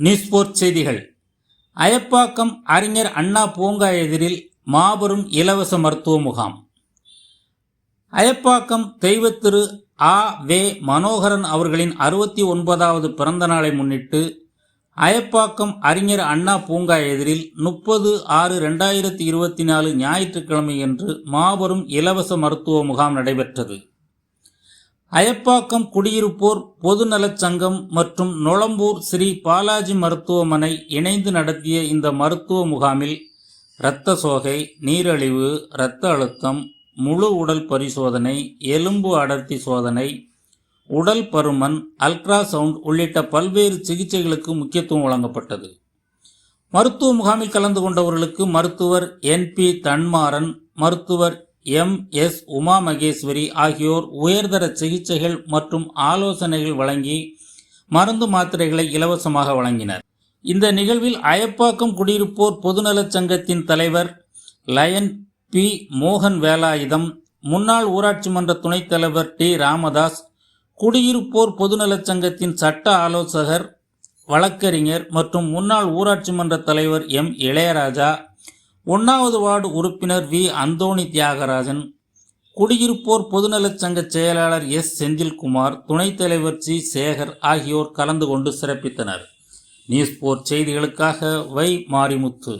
நியூஸ்போர்ட் செய்திகள். அயப்பாக்கம் அறிஞர் அண்ணா பூங்கா எதிரில் மாபெரும் இலவச மருத்துவ முகாம். அயப்பாக்கம் தெய்வத்திரு ஆ. வே. மனோகரன் அவர்களின் அறுபத்தி ஒன்பதாவது பிறந்த நாளை முன்னிட்டு அயப்பாக்கம் அறிஞர் அண்ணா பூங்கா எதிரில் முப்பது ஆறு ரெண்டாயிரத்தி இருபத்தி நாலு ஞாயிற்றுக்கிழமை என்று மாபெரும் இலவச மருத்துவ முகாம் நடைபெற்றது. அயப்பாக்கம் குடியிருப்போர் பொதுநலச் சங்கம் மற்றும் நொளம்பூர் ஸ்ரீ பாலாஜி மருத்துவமனை இணைந்து நடத்திய இந்த மருத்துவ முகாமில் இரத்த சோகை நீரழிவு இரத்த அழுத்தம் முழு உடல் பரிசோதனை எலும்பு அடர்த்தி சோதனை உடல் பருமன் அல்ட்ராசவுண்ட் உள்ளிட்ட பல்வேறு சிகிச்சைகளுக்கு முக்கியத்துவம் வழங்கப்பட்டது. மருத்துவ முகாமில் கலந்து கொண்டவர்களுக்கு மருத்துவர் என் பி தன்மாறன் மருத்துவர் எம். எஸ். உமா மகேஸ்வரி ஆகியோர் உயர்தர சிகிச்சைகள் மற்றும் ஆலோசனைகள் வழங்கி மருந்து மாத்திரைகளை இலவசமாக வழங்கினர். இந்த நிகழ்வில் அயப்பாக்கம் குடியிருப்போர் பொதுநலச் சங்கத்தின் தலைவர் லயன் பி. மோகன் வேலாயுதம் முன்னாள் ஊராட்சி மன்ற துணைத் தலைவர் டி. ராமதாஸ் குடியிருப்போர் பொதுநலச் சங்கத்தின் சட்ட ஆலோசகர் வழக்கறிஞர் மற்றும் முன்னாள் ஊராட்சி மன்ற தலைவர் எம். இளையராஜா ஒன்றாவது வார்டு உறுப்பினர் வி. அந்தோணி தியாகராஜன் குடியிருப்போர் பொதுநலச் சங்க செயலாளர் எஸ். செந்தில்குமார் துணைத் தலைவர் சி. சேகர் ஆகியோர் கலந்து கொண்டு சிறப்பித்தனர். நியூஸ் போர் செய்திகளுக்காக வை. மாரிமுத்து.